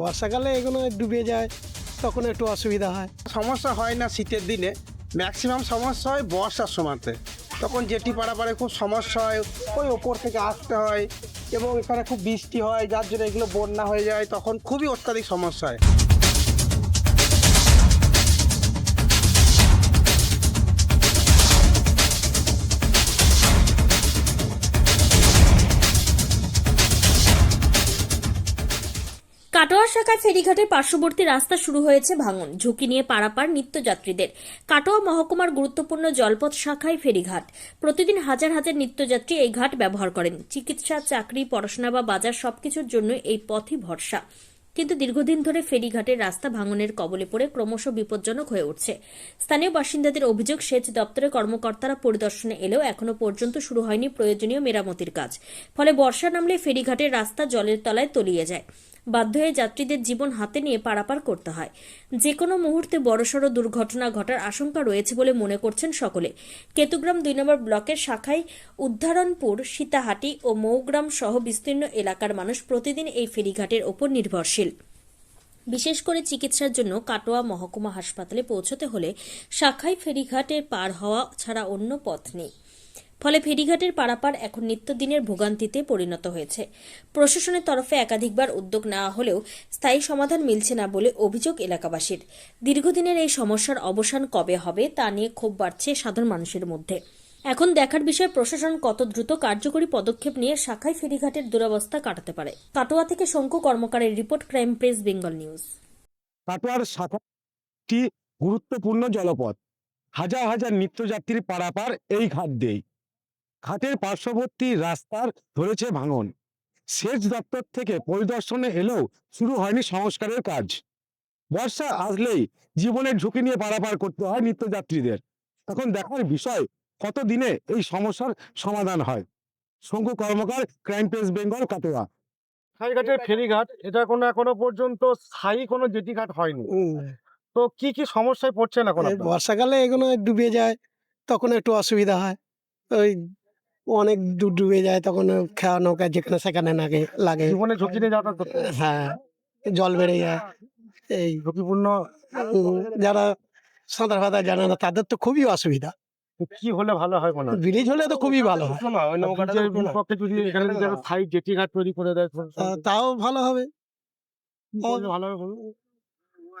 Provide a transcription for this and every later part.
বর্ষাকালে এগুলো ডুবে যায়, তখন একটু অসুবিধা হয়। সমস্যা হয় না শীতের দিনে ম্যাক্সিমাম সমস্যা হয় বর্ষার সময়তে। তখন জেটি পাড়াপাড়ে খুব সমস্যা হয়, ওই ওপর থেকে আসতে হয় এবং এখানে খুব বৃষ্টি হয়, যার জন্য এগুলো বন্যা হয়ে যায়, তখন খুবই অত্যাধিক সমস্যা হয়। কাটোয়া শাখায় ফেরিঘাটের পার্শ্ববর্তী রাস্তা শুরু হয়েছে ভাঙন। ঝুঁকি নিয়ে পারাপার নিত্যযাত্রীদের। কাটোয়া মহকুমার গুরুত্বপূর্ণ জলপথ শাখায় ফেরিঘাট। প্রতিদিন হাজার হাজার নিত্যযাত্রী এই ঘাট ব্যবহার করেন। চিকিৎসা, চাকরি, পড়াশোনা বা বাজার সবকিছুর জন্য এই পথই ভরসা। কিন্তু দীর্ঘদিন ধরে ফেরিঘাটের রাস্তা ভাঙনের কবলে পড়ে ক্রমশ বিপজ্জনক হয়ে উঠছে। স্থানীয় বাসিন্দাদের অভিযোগ, সেচ দপ্তরের কর্মকর্তারা পরিদর্শনে এলেও এখনও পর্যন্ত শুরু হয়নি প্রয়োজনীয় মেরামতির কাজ। ফলে বর্ষা নামলে ফেরিঘাটের রাস্তা জলের তলায় তলিয়ে যায়। বাধ্য হয়ে যাত্রীদের জীবন হাতে নিয়ে পারাপার করতে হয়। যে কোনো মুহূর্তে বড়সড় দুর্ঘটনা ঘটার আশঙ্কা রয়েছে বলে মনে করছেন সকলে। কেতুগ্রাম দুই নম্বর ব্লকের শাখায় উদ্ধারণপুর সীতাহাটি ও মৌগ্রাম সহ বিস্তীর্ণ এলাকার মানুষ প্রতিদিন এই ফেরিঘাটের ওপর নির্ভরশীল। বিশেষ করে চিকিৎসার জন্য কাটোয়া মহকুমা হাসপাতালে পৌঁছতে হলে শাখাই ফেরিঘাটে পার হওয়া ছাড়া অন্য পথ নেই। ফলে ফেরিঘাটের পারাপার এখন নিত্যদিনের ভোগান্তিতে পরিণত হয়েছে। প্রশাসনের তরফে একাধিকবার উদ্যোগ নেওয়া হলেও স্থায়ী সমাধান মিলছে না বলে অভিযোগ এলাকাবাসীর। দীর্ঘদিনের এই সমস্যার অবসান কবে হবে তা নিয়ে ক্ষোভ বাড়ছে সাধারণ মানুষের মধ্যে। এখন দেখার বিষয়, প্রশাসন কত দ্রুত কার্যকরী পদক্ষেপ নিয়ে শাখায় ফেরিঘাটের দুরবস্থা কাটাতে পারে? কাটোয়া থেকে Shanku কর্মকারের report, crime press, Bengal news. কাটোয়ার শাখাটি গুরুত্বপূর্ণ জলপথ। হাজার হাজার নিত্যযাত্রী পারাপার এই ঘাট দিয়েই। ঘাটের পার্শ্ববর্তী রাস্তার ধরেছে ভাঙন। সেচ দপ্তর থেকে পরিদর্শনে এলেও শুরু হয়নি সংস্কারের কাজ। বর্ষা আসলেই জীবনের ঝুঁকি নিয়ে পারাপার করতে হয় নিত্যযাত্রীদের। এখন দেখার বিষয় কত দিনে এই সমস্যার সমাধান হয়? Shanku Karmakar crime press Bengal Katwa. সাইঘাটের ফেরিঘাট এটা কোনো এখনও পর্যন্ত স্থায়ী কোনো জেটি ঘাট হয়নি। উম, তো কি কি সমস্যায় পড়ছেন এখন এই বর্ষাকালে এগুলো ডুবে যায় তখন একটু অসুবিধা হয়। ওই অনেক দূর ডুবে যায় তখন খেয়া নৌকা যেখানে সেখানে লাগে লাগে। জীবনে ঝুঁকি নিয়ে যাতায়াত করতে হয়। হ্যাঁ জল বেড়ে যায়। এই ঝুঁকিপূর্ণ উম, যারা সাঁতার ফাতার জানে না তাদের তো খুবই অসুবিধা। তো কি হলে ভালো হয় মনে হয়? ব্রিজ হলে তো খুবই ভালো হয়। ব্রিজের বিপক্ষে যদি এখানে যদি একটা স্থায়ী জেটি ঘাট তৈরি করে দেয় তা- তাও ভালো হবে। কি করলে ভালো হবে বলুন?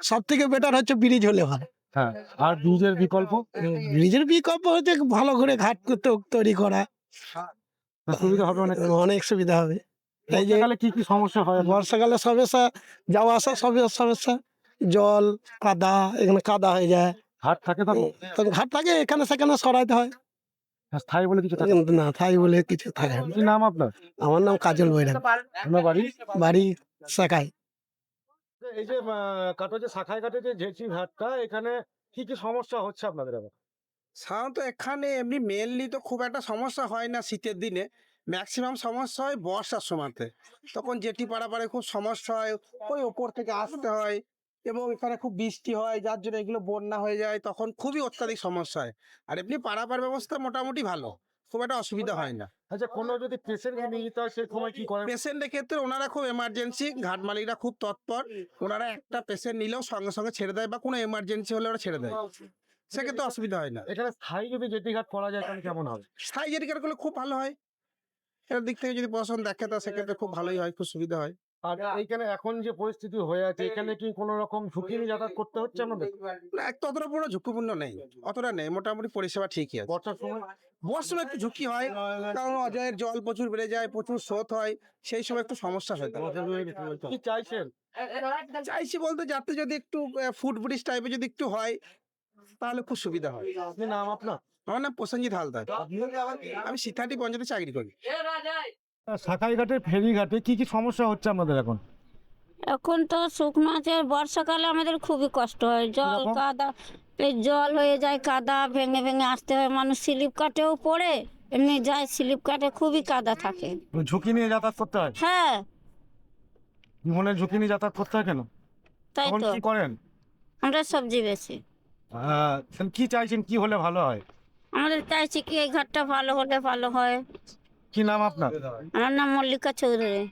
সব থেকে বেটার হচ্ছে ব্রিজ হলে ভালো। হ্যাঁ আর ব্রিজের বিকল্প? ব্রিজের বিকল্প হচ্ছে ভালো করে ঘাট করতে তৈরি করা। তা সুবিধা হবে অনেক অনেক সুবিধা হবে। এই যে কি কি সমস্যা হয় বর্ষাকালে সমস্যা যাওয়া আসা সব সমস্যা। জল কাদা এখানে কাদা হয়ে যায়। ঘাট থাকে তখন? ঘাট থাকে এখানে সেখানে সরাইতে হয়। হ্যাঁ, স্থায়ী বলে কিছু থাকে? না তাই বলে কিছু থাকে কি নাম আপনার? আমার নাম কাজল বৈরাগ আপনার বাড়ি? বাড়ি শাখায় এই যে কাটোয়া যে শাখায় ঘাটে যে জেটি ঘাটটা এখানে কি কি সমস্যা হচ্ছে আপনাদের এখন সাধারণত এখানে এমনি মেনলি তো খুব একটা সমস্যা হয় না শীতের দিনে। ম্যাক্সিমাম সমস্যা হয় বর্ষার সময়তে। তখন জেটি পাড়াপাড়ে খুব সমস্যা হয় ওই ওপর থেকে আসতে হয় এবং এখানে খুব বৃষ্টি হয় যার জন্য এগুলো বন্যা হয়ে যায় তখন খুবই অত্যাধিক সমস্যা হয়। আর এমনি পারাপার ব্যবস্থা মোটামুটি ভালো খুব একটা অসুবিধা হয় না। আচ্ছা কোনো যদি পেশেন্টকে নিয়ে যেতে হয় সময় কি করেন পেশেন্টের ক্ষেত্রে ওনারা খুব এমার্জেন্সি ঘাট মালিকরা খুব তৎপর। ওনারা একটা পেশেন্ট নিলেও সঙ্গে সঙ্গে ছেড়ে দেয় বা কোনো এমার্জেন্সি হলে ওরা ছেড়ে দেয়। সেক্ষেত্রে অসুবিধা হয় না এখানে স্থায়ী যদি জেটি ঘাট করা যায় তাহলে কেমন হবে স্থায়ী জেটিকার করলে খুব ভালো হয় এর দিক থেকে যদি প্রশাসন দেখে তা সেক্ষেত্রে খুব ভালোই হয় খুব সুবিধা হয় আর এইখানে এখন যে পরিস্থিতি হয়ে আছে এখানে কি কোনো রকম ঝুঁকি নিয়ে যাতায়াত করতে হচ্ছে আমাদের না অতটা পুরো ঝুঁকিপূর্ণ নেই অতটা নেই মোটামুটি পরিষেবা ঠিকই আছে বর্ষার সময় বর্ষার সময় একটু ঝুঁকি হয় কারণ অজয়ের জল প্রচুর বেড়ে যায় প্রচুর স্রোত হয় সেই সময় একটু সমস্যা হয় কি চাইছেন চাইছি বলতে যাতে যদি একটু ফুড ব্রিজ টাইপের যদি একটু হয় তাহলে খুব সুবিধা হয়। আপনি নাম আপনার? আমার নাম প্রসেনজিৎ হালদার। আমি সিথাটি পঞ্চায়েতে চাকরি করি। শাখাই ঘাটের ফেরি ঘাটে কি কি সমস্যা হচ্ছে আমাদের এখন? এখন তো শুকনো আছে বর্ষাকালে আমাদের খুবই কষ্ট হয়। জল কাদা জল হয়ে যায় কাদা ভেঙে ভেঙে আসতে হয়। মানুষ স্লিপ কাটেও পড়ে এমনি যায় স্লিপ কাটে খুবই কাদা থাকে। ঝুঁকি নিয়ে যাতায়াত করতে হয়? হ্যাঁ। জীবনের ঝুঁকি নিয়ে যাতায়াত করতে হয় কেন? তাই তো। কি করেন? আমরা সবজি বেশি কি চাইছেন? কি হলে ভালো হয়? আমাদের চাইছি কি এই ঘরটা ভালো হলে ভালো হয়। কি নাম আপনার? আমার নাম মল্লিকা চৌধুরী।